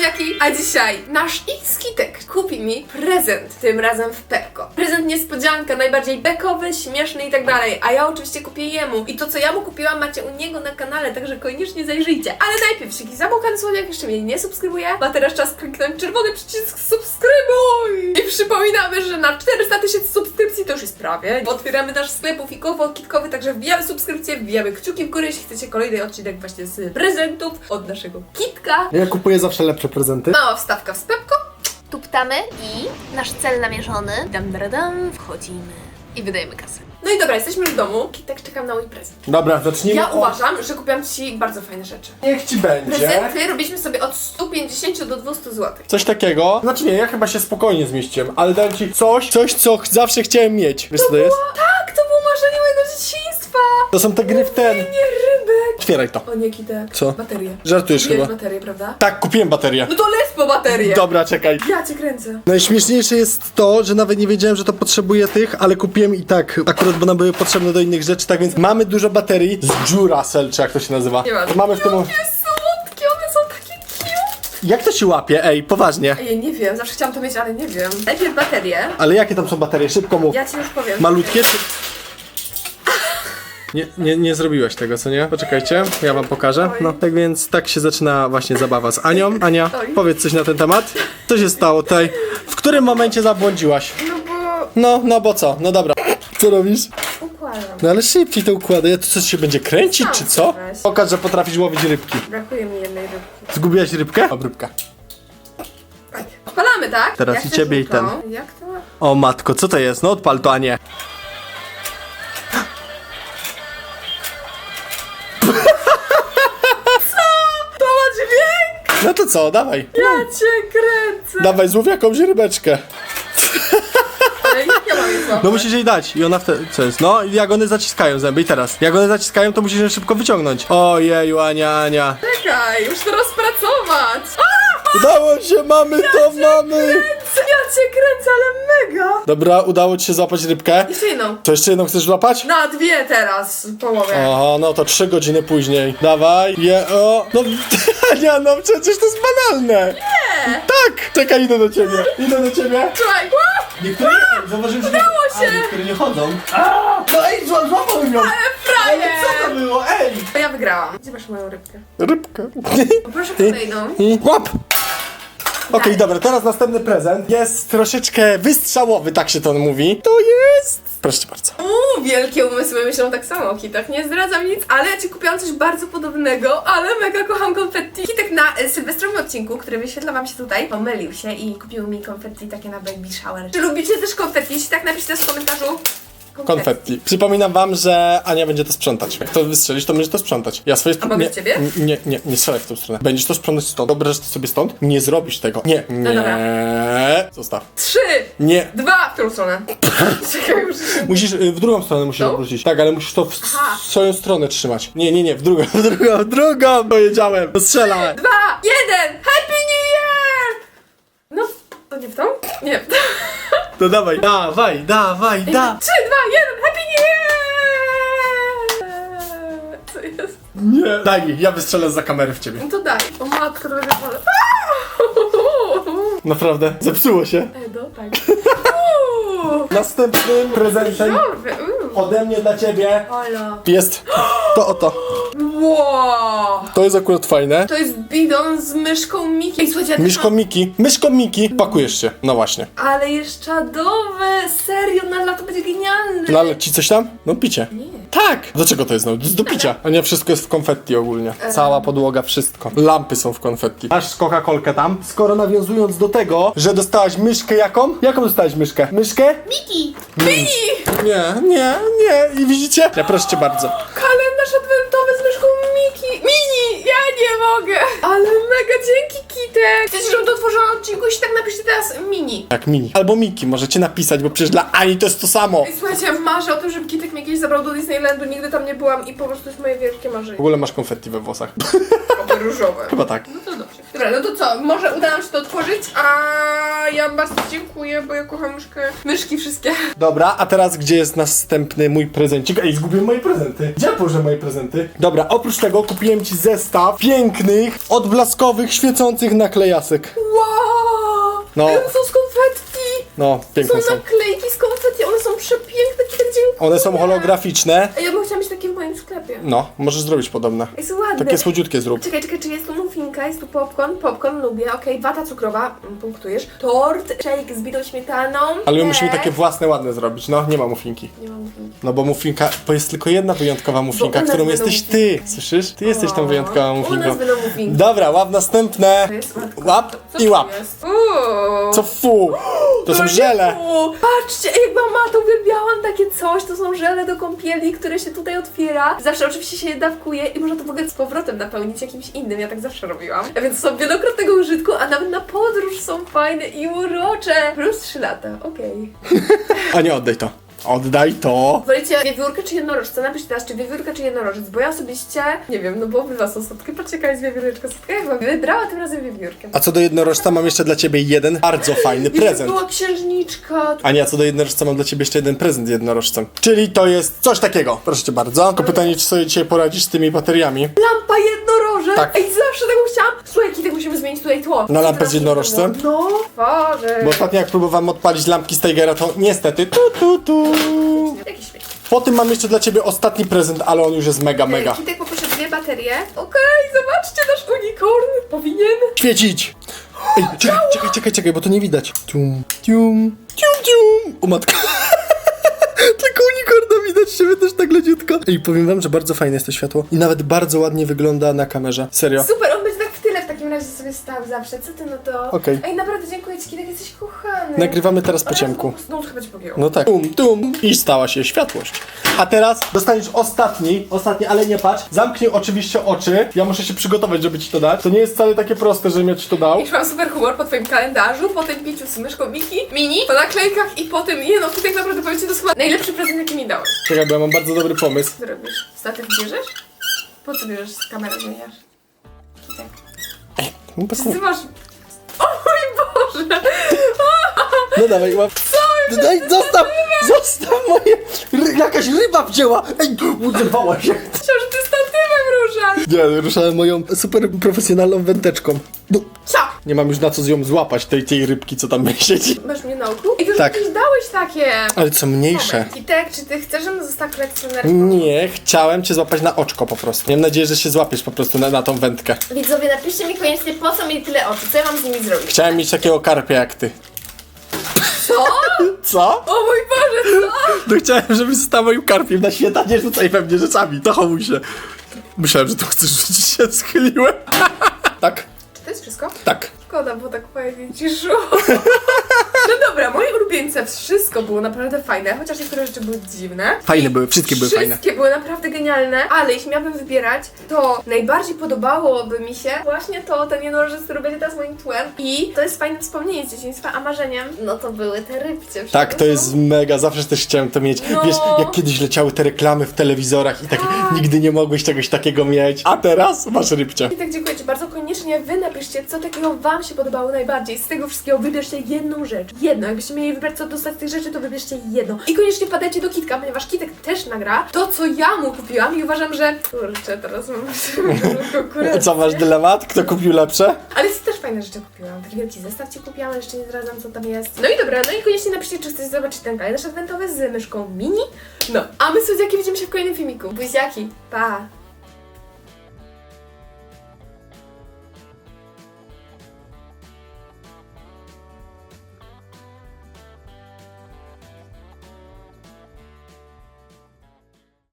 buziaki! A dzisiaj nasz X-Kitek kupi mi prezent, tym razem w Pepko. Prezent niespodzianka, najbardziej bekowy, śmieszny i tak dalej, a ja oczywiście kupię jemu. I to, co ja mu kupiłam, macie u niego na kanale, także koniecznie zajrzyjcie. Ale najpierw, jeśli zamykany słodziak jeszcze mnie nie subskrybuje, ma teraz czas kliknąć czerwony przycisk subskrybuj! I przypominamy, że na 400 tysięcy subskrypcji to już jest prawie. Otwieramy nasz sklep fikowo-kitkowy, także wbijamy subskrypcję, wbijamy kciuki w górę, jeśli chcecie kolejny odcinek właśnie z prezentów od naszego kitka. Ja kupuję zawsze lepsze prezenty. Mała wstawka w spepko. Tuptamy i nasz cel namierzony. Dam, dam, dam, wchodzimy i wydajemy kasę. No i dobra, jesteśmy już w domu. Kitek, czekam na mój prezent. Dobra, zacznijmy Ja od- uważam, że kupiłam Ci bardzo fajne rzeczy. Niech ci będzie. Prezenty robiliśmy sobie od 150 do 200 zł. Coś takiego. Znaczy nie, ja chyba się spokojnie zmieściłem, ale dałem ci coś, coś, co ch- zawsze chciałem mieć. Wiesz co to jest? Tak, to było marzenie mojego dzieciństwa! To są te gry w ten. Nie! Otwieraj to. O nie, Kitek. Co? Baterie. Żartujesz Kupiłeś chyba. baterię, prawda? Tak, kupiłem baterię. No to lec po baterię! Dobra, czekaj. Ja Cię kręcę. Najśmieszniejsze jest to, że nawet nie wiedziałem, że to potrzebuję tych, ale kupiłem i tak, akurat, bo nam były potrzebne do innych rzeczy, tak więc mamy dużo baterii z Duracell, czy jak to się nazywa. Nieważne. Mamy w tym... Jakie słodkie, one są takie cute! Jak to się łapie? Ej, poważnie. Ej, nie wiem, zawsze chciałam to mieć, ale nie wiem. Najpierw baterie. Ale jakie tam są baterie? Szybko mów. Ja Ci już powiem. Malutkie czy... Nie, nie, nie zrobiłeś tego, co nie? Poczekajcie, ja wam pokażę. No, tak więc tak się zaczyna właśnie zabawa z Anią. Ania, powiedz coś na ten temat. Co się stało tutaj? W którym momencie zabłądziłaś? No bo No, no bo co? No dobra. Co robisz? układam. No ale szybciej to układaj. To coś się będzie kręcić, czy co? Pokaż, że potrafisz łowić rybki. Brakuje mi jednej rybki. Zgubiłaś rybkę? O, rybka. Tak. Odpalamy, tak? Teraz i ciebie i ten. Jak to? O matko, co to jest? No odpal to, a nie. Co, dawaj. Ja cię kręcę! Dawaj, złów jakąś rybeczkę. Ale jak ja mam je złapać? No musisz jej dać i ona wtedy, co jest? No i jak one zaciskają zęby i teraz, jak one zaciskają to musisz je szybko wyciągnąć. Ojeju, Ania, Ania. Czekaj, muszę to rozpracować! Udało się, mamy to, mamy! Ja cię kręcę, ale mega! Dobra, udało ci się złapać rybkę. Jeszcze jedną. To jeszcze jedną chcesz złapać? Na dwie teraz, połowę. Aha, no to trzy godziny później. Dawaj, je, o. No, Ania, no przecież to jest banalne. Nie. Tak, czekaj, idę do ciebie. Idę do ciebie. Zauważyłem, że Udało się. A, niektóre nie chodzą. No ej, zła- złapałem ją. Frajer! co to było, ej? Ja wygrałam. Gdzie masz moją rybkę? Rybka. Poproszę kolejną. I łap! Okej, dobra, teraz następny prezent. Jest troszeczkę wystrzałowy, tak się to mówi. To jest... Proszę bardzo. Uuu, wielkie umysły myślą tak samo o kitach. Nie zdradzam nic, ale ja ci kupiłam coś bardzo podobnego, ale mega kocham konfetti. Kitek na y, sylwestrowym odcinku, który wyświetla wam się tutaj, pomylił się i kupił mi konfetti takie na baby shower. Czy lubicie też konfetti? Jeśli tak, napiszcie w komentarzu. Konfetti. Przypominam wam, że Ania będzie to sprzątać. Jak to wystrzelisz, to będzie to sprzątać. Ja swoje... A mogę nie, ciebie? Nie, nie, nie strzelaj w tą stronę. Będziesz to sprzątać stąd. Dobra, że to sobie stąd. Nie zrobisz tego. Nie, nie. No dobra. Zostaw. Trzy, Nie. dwa, w którą stronę? Czekaj, już. Musisz, y, w drugą stronę musisz Tą? obrócić. Tak, ale musisz to w Aha. swoją stronę trzymać. Nie, nie, nie, w drugą, w drugą, w drugą! Powiedziałem, strzelaj! Dwa, jeden, Happy New Year! No, to nie w tą? Nie. To dawaj, dawaj, dawaj, da! Trzy, dwa, jeden, Happy New Year! Co jest? Nie! Daj mi, ja wystrzelę za kamerę w ciebie. No to daj. O matko, to będzie wolę. Naprawdę, zepsuło się. Edo, tak. Uuu, Następnym prezentem uuu. ode mnie dla ciebie Ola. jest to oto. Wow. To jest akurat fajne. To jest bidon z myszką Miki. Ej, słuchajcie, ja też Myszko mam- Miki, myszko Miki, pakujesz się. No właśnie. Ale jest czadowe, serio, na lato będzie genialny. No ale ci coś tam? No picie. Nie. Tak! Do czego to jest? No, z do picia. A nie, wszystko jest w konfetti ogólnie. Cała podłoga, wszystko. Lampy są w konfetti. Masz Coca-Colkę tam. Skoro nawiązując do tego, że dostałaś myszkę jaką? Jaką dostałaś myszkę? Myszkę? Miki! Nie, nie, nie. I widzicie? Ja proszę cię bardzo. Kalendarz adwentowy z myszką Miki! Mini! Ja nie mogę! Ale mega dzięki, Kitek! Chcecie, żebym to otworzyła odcinku? Jeśli tak napiszcie teraz mini. Jak mini. Albo Miki możecie napisać, bo przecież dla Ani to jest to samo. Ej, słuchajcie, marzę o tym, żeby Kitek mnie kiedyś zabrał do Disneylandu, nigdy tam nie byłam i po prostu to jest moje wielkie W marzenie. ogóle masz konfetti we włosach. Oby różowe. Chyba tak. No to dobrze. Dobra, no to co? Może uda nam się to otworzyć? A ja bardzo dziękuję, bo ja kocham myszkę. Myszki wszystkie. Dobra, a teraz gdzie jest następny mój prezencik? Ej, zgubiłem moje prezenty. Gdzie położę moje prezenty? Dobra, oprócz tego kupiłem ci zestaw pięknych, odblaskowych, świecących naklejasek. Wow! No. One są z konfetti! No, piękne Są są. naklejki z konfetti, one są przepiękne. One są holograficzne. Ja bym chciała mieć takie w moim sklepie. No, możesz zrobić podobne. Jest ładne. Takie słodziutkie zrób. Czekaj, czekaj, czy jest tu muffinka, jest tu popcorn, popcorn lubię, okej, wata cukrowa, mm, punktujesz, tort, shake z bitą śmietaną, Ale my musimy takie własne, ładne zrobić. No, nie ma muffinki. Nie mam muffinki. No bo muffinka, bo jest tylko jedna wyjątkowa muffinka, u nas którą będą jesteś ty. Słyszysz? Ty jesteś tą wyjątkową U muffinką. nas będą muffinki. Dobra, łap następne. To jest matko. Łap Co i to łap. jest? Uuu. Co fu? To są żele. Patrzcie, jak mama to uwielbiałam takie coś, to są żele do kąpieli, które się tutaj otwiera. Zawsze oczywiście się je dawkuje i można to w ogóle z powrotem napełnić jakimś innym, ja tak zawsze robiłam. A więc są wielokrotnego użytku, a nawet na podróż są fajne i urocze. Plus 3 lata, okej. A nie, oddaj to. Oddaj to. Wolicie wiewiórkę czy jednorożca? Napiszcie teraz, czy wiewiórka czy jednorożec, bo ja osobiście, nie wiem, no bo obydwa są słodkie. Patrzcie, jaka jest wiewióreczka słodka. Ja chyba wybrała tym razem wiewiórkę. A co do jednorożca, mam jeszcze dla ciebie jeden bardzo fajny Jeszcze prezent. była księżniczka. Ania, co do jednorożca, mam dla ciebie jeszcze jeden prezent z jednorożcem. Czyli to jest coś takiego. Proszę cię bardzo. Tylko pytanie, czy sobie dzisiaj poradzisz z tymi bateriami? Lampa jednorożec! Tak. Ej, zawsze tego chciałam! Słuchaj, kiedy musimy zmienić tutaj tło. Na lampę z jednorożcem? No, Boże. Bo ostatnio jak próbowałem odpalić lampki z Tigera, to niestety tu tu tu. Jakiś śmiech. Po tym mam jeszcze dla ciebie ostatni prezent, ale on już jest mega, mega. Kitek poproszę dwie baterie. Okej, zobaczcie, nasz unicorn powinien. Świecić! Ej, czekaj, czekaj, czekaj, czekaj, bo to nie widać. Tum, tium, tium, tium. O matka. Tylko unikorna widać siebie też tak leciutko. Ej, powiem wam, że bardzo fajne jest to światło. I nawet bardzo ładnie wygląda na kamerze. Serio. Super, on będzie tak w tyle w takim razie sobie stał zawsze. Co ty no to? Okej. Ej, naprawdę dziękuję ci, Kitek, jesteś kochany. Nagrywamy teraz po ciemku. No, chyba pogięło. No tak. Tum, tum. I stała się światłość. A teraz dostaniesz ostatni, ostatni, ale nie patrz. Zamknij oczywiście oczy. Ja muszę się przygotować, żeby ci to dać. To nie jest wcale takie proste, żebym ja ci to dał. Już mam super humor po twoim kalendarzu, po tym piciu z myszką Miki, mini, po naklejkach i po tym, nie no, ty tak naprawdę powiem ci, to jest chyba najlepszy prezent, jaki mi dałeś. Czekaj, bo ja mam bardzo dobry pomysł. Co robisz? Statyw bierzesz? Po co bierzesz z kamerę zmieniasz? Kitek. No, tak- Ty masz... O mój Boże! No dawaj, łap. Co? Daj, zostaw! Zostaw moje... Ry, jakaś ryba wzięła! Ej, uderwała się. Myślałam, że ty statywem ruszasz! Nie, ruszałem moją super profesjonalną wędeczką. No, Co? nie mam już na co z ją złapać, tej, tej rybki, co tam siedzi. Masz mnie na oku? I ty Tak. już dałeś takie! Ale co mniejsze. Kitek, czy ty chcesz, żebym została kolekcjonerką? Nie, chciałem cię złapać na oczko po prostu. Miałem nadzieję, że się złapiesz po prostu na, na tą wędkę. Widzowie, napiszcie mi koniecznie, po co mieli tyle oczu, co ja mam z nimi zrobić? Chciałem mieć takiego karpia jak ty. Co? Co? O mój Boże, co? No chciałem, żebyś został moim karpiem na świata, nie rzucaj we mnie rzeczami. Zachowuj się. Myślałem, że to chcesz rzucić, się schyliłem. tak, Czy to jest wszystko? tak. Szkoda, bo tak fajnie ciszyło. No dobra, moje ulubieńce, wszystko było naprawdę fajne, chociaż niektóre rzeczy były dziwne. Fajne były, wszystkie były fajne. Wszystkie były naprawdę genialne, ale jeśli miałabym wybierać, to najbardziej podobałoby mi się właśnie to, ten jednorożec, który będzie teraz moim tłem. I to jest fajne wspomnienie z dzieciństwa, a marzeniem, no to były te rybcie. Tak, to jest mega, zawsze też chciałem to mieć. No. Wiesz, jak kiedyś leciały te reklamy w telewizorach i tak Tak. nigdy nie mogłeś czegoś takiego mieć. A teraz masz rybcie. I tak dziękuję Ci bardzo. Koniecznie Wy napiszcie, co takiego Wam się podobało najbardziej. Z tego wszystkiego wybierzcie jedną rzecz. Jedną. Jakbyście mieli wybrać, co dostać z tych rzeczy, to wybierzcie jedną. I koniecznie wpadajcie do Kitka, ponieważ Kitek też nagra to, co ja mu kupiłam i uważam, że... Kurczę, teraz mam. Co, masz dylemat? Kto kupił lepsze? Ale też fajne rzeczy kupiłam. Taki wielki zestaw Ci kupiłam, jeszcze nie zdradzam, co tam jest. No i dobra, no i koniecznie napiszcie, czy chcecie zobaczyć ten kalendarz adwentowy z myszką mini. No, a my z Suziakiem widzimy się w kolejnym filmiku. Buziaki, pa!